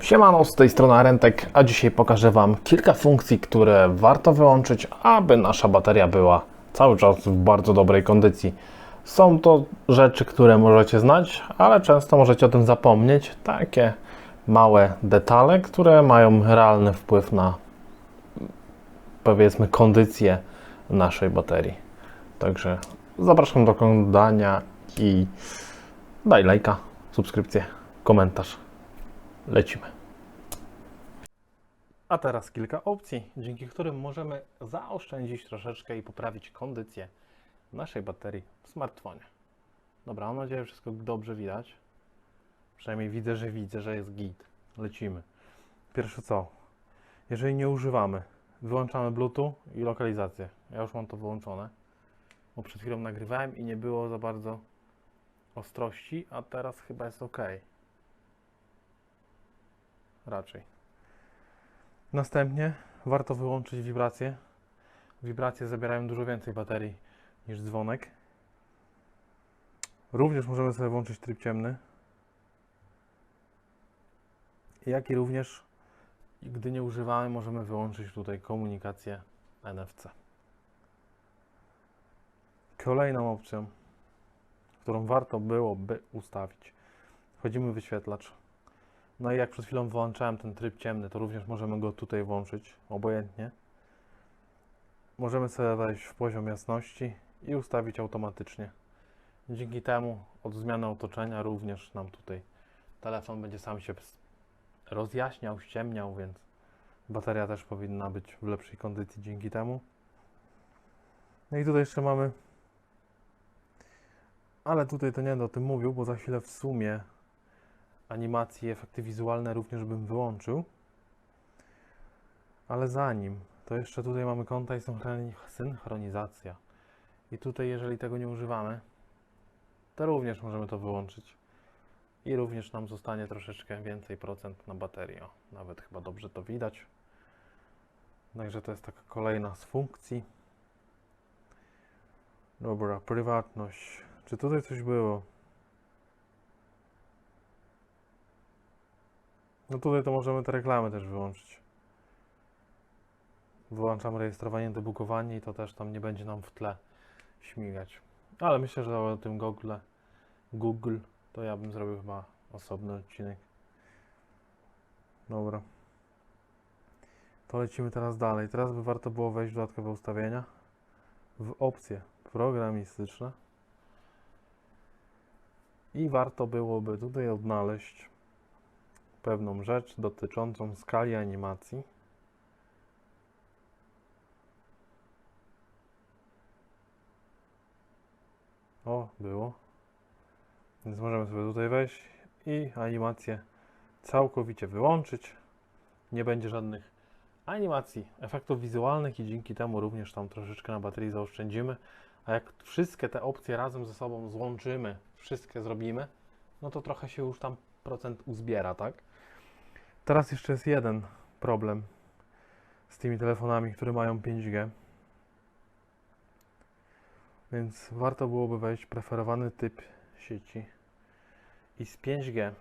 Siemano, z tej strony Arentek, a dzisiaj pokażę Wam kilka funkcji, które warto wyłączyć, aby nasza bateria była cały czas w bardzo dobrej kondycji. Są to rzeczy, które możecie znać, ale często możecie o tym zapomnieć. Takie małe detale, które mają realny wpływ na powiedzmy kondycję naszej baterii. Także zapraszam do oglądania i daj lajka, subskrypcję, komentarz. Lecimy. A teraz kilka opcji, dzięki którym możemy zaoszczędzić troszeczkę i poprawić kondycję naszej baterii w smartfonie. Dobra, mam nadzieję, że wszystko dobrze widać. Przynajmniej widzę, że widzę, że jest git. Lecimy. Pierwsze co? Jeżeli nie używamy, wyłączamy Bluetooth i lokalizację. Ja już mam to wyłączone, bo przed chwilą nagrywałem i nie było za bardzo ostrości, a teraz chyba jest ok. Raczej. Następnie warto wyłączyć wibracje. Wibracje zabierają dużo więcej baterii niż dzwonek. Również możemy sobie włączyć tryb ciemny. Jak i również, gdy nie używamy, możemy wyłączyć tutaj komunikację NFC. Kolejną opcją, którą warto byłoby ustawić, wchodzimy w wyświetlacz. No i jak przed chwilą wyłączałem ten tryb ciemny, to również możemy go tutaj włączyć, obojętnie. Możemy sobie wejść w poziom jasności i ustawić automatycznie. Dzięki temu od zmiany otoczenia również nam tutaj telefon będzie sam się rozjaśniał, ściemniał, więc bateria też powinna być w lepszej kondycji dzięki temu. No i tutaj jeszcze mamy, ale tutaj to nie będę o tym mówił, bo za chwilę w sumie animacje efekty wizualne również bym wyłączył. Ale zanim, to jeszcze tutaj mamy konta i synchroni- synchronizacja. I tutaj, jeżeli tego nie używamy, to również możemy to wyłączyć. I również nam zostanie troszeczkę więcej procent na baterię. Nawet chyba dobrze to widać. Także to jest taka kolejna z funkcji. Dobra, prywatność. Czy tutaj coś było? No tutaj to możemy te reklamy też wyłączyć. Wyłączam rejestrowanie, debugowanie i to też tam nie będzie nam w tle śmigać. Ale myślę, że o tym Google, Google to ja bym zrobił chyba osobny odcinek. Dobra. To lecimy teraz dalej. Teraz by warto było wejść w dodatkowe ustawienia. W opcje programistyczne. I warto byłoby tutaj odnaleźć pewną rzecz dotyczącą skali animacji. O, było. Więc możemy sobie tutaj wejść i animację całkowicie wyłączyć. Nie będzie żadnych animacji, efektów wizualnych i dzięki temu również tam troszeczkę na baterii zaoszczędzimy. A jak wszystkie te opcje razem ze sobą złączymy, wszystkie zrobimy, no to trochę się już tam uzbiera, tak? Teraz jeszcze jest jeden problem z tymi telefonami, które mają 5G. Więc warto byłoby wejść preferowany typ sieci. I z 5G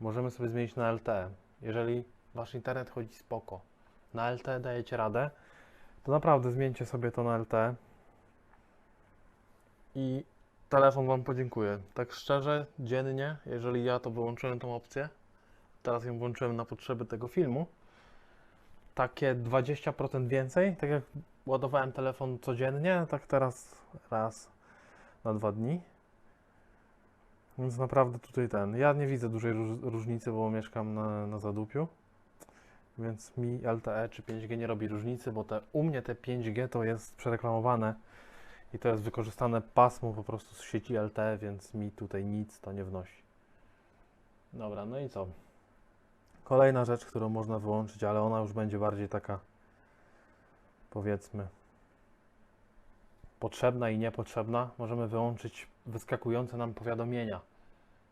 możemy sobie zmienić na LTE. Jeżeli wasz internet chodzi spoko, na LTE dajecie radę, to naprawdę zmieńcie sobie to na LTE i telefon wam podziękuje. Tak szczerze, dziennie, jeżeli ja to wyłączyłem tą opcję, teraz ją włączyłem na potrzeby tego filmu, takie 20% więcej, tak jak ładowałem telefon codziennie, tak teraz raz na dwa dni. Więc naprawdę tutaj ten. Ja nie widzę dużej róż- różnicy, bo mieszkam na, na zadupiu. Więc mi LTE czy 5G nie robi różnicy, bo te, u mnie te 5G to jest przereklamowane i to jest wykorzystane pasmo po prostu z sieci LTE, więc mi tutaj nic to nie wnosi. Dobra, no i co? Kolejna rzecz, którą można wyłączyć, ale ona już będzie bardziej taka, powiedzmy, potrzebna i niepotrzebna. Możemy wyłączyć wyskakujące nam powiadomienia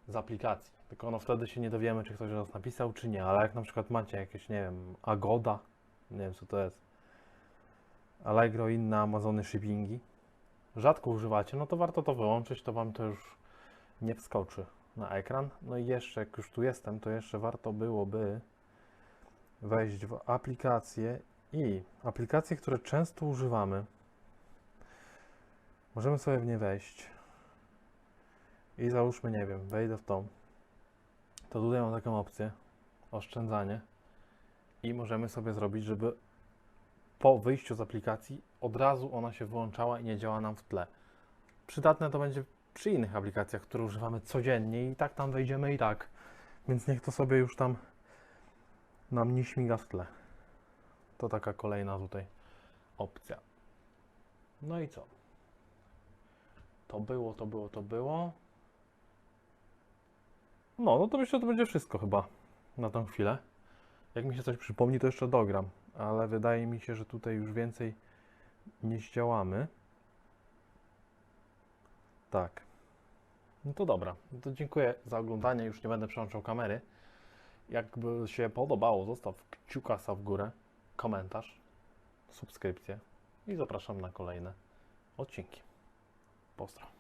z aplikacji. Tylko no wtedy się nie dowiemy, czy ktoś nas napisał, czy nie. Ale jak na przykład macie jakieś, nie wiem, Agoda, nie wiem co to jest, Allegro inne Amazony shippingi, rzadko używacie, no to warto to wyłączyć, to Wam to już nie wskoczy na ekran. No i jeszcze, jak już tu jestem, to jeszcze warto byłoby wejść w aplikacje i aplikacje, które często używamy, możemy sobie w nie wejść. I załóżmy, nie wiem, wejdę w tą, to tutaj mam taką opcję, oszczędzanie. I możemy sobie zrobić, żeby po wyjściu z aplikacji od razu ona się wyłączała i nie działa nam w tle. Przydatne to będzie przy innych aplikacjach, które używamy codziennie i tak tam wejdziemy i tak. Więc niech to sobie już tam nam nie śmiga w tle. To taka kolejna tutaj opcja. No i co? To było, to było, to było. No, no to myślę, że to będzie wszystko chyba na tą chwilę. Jak mi się coś przypomni, to jeszcze dogram, ale wydaje mi się, że tutaj już więcej nie zdziałamy. Tak. No to dobra. No to dziękuję za oglądanie. Już nie będę przełączał kamery. Jakby się podobało, zostaw kciukasa w górę, komentarz, subskrypcję i zapraszam na kolejne odcinki. Pozdro.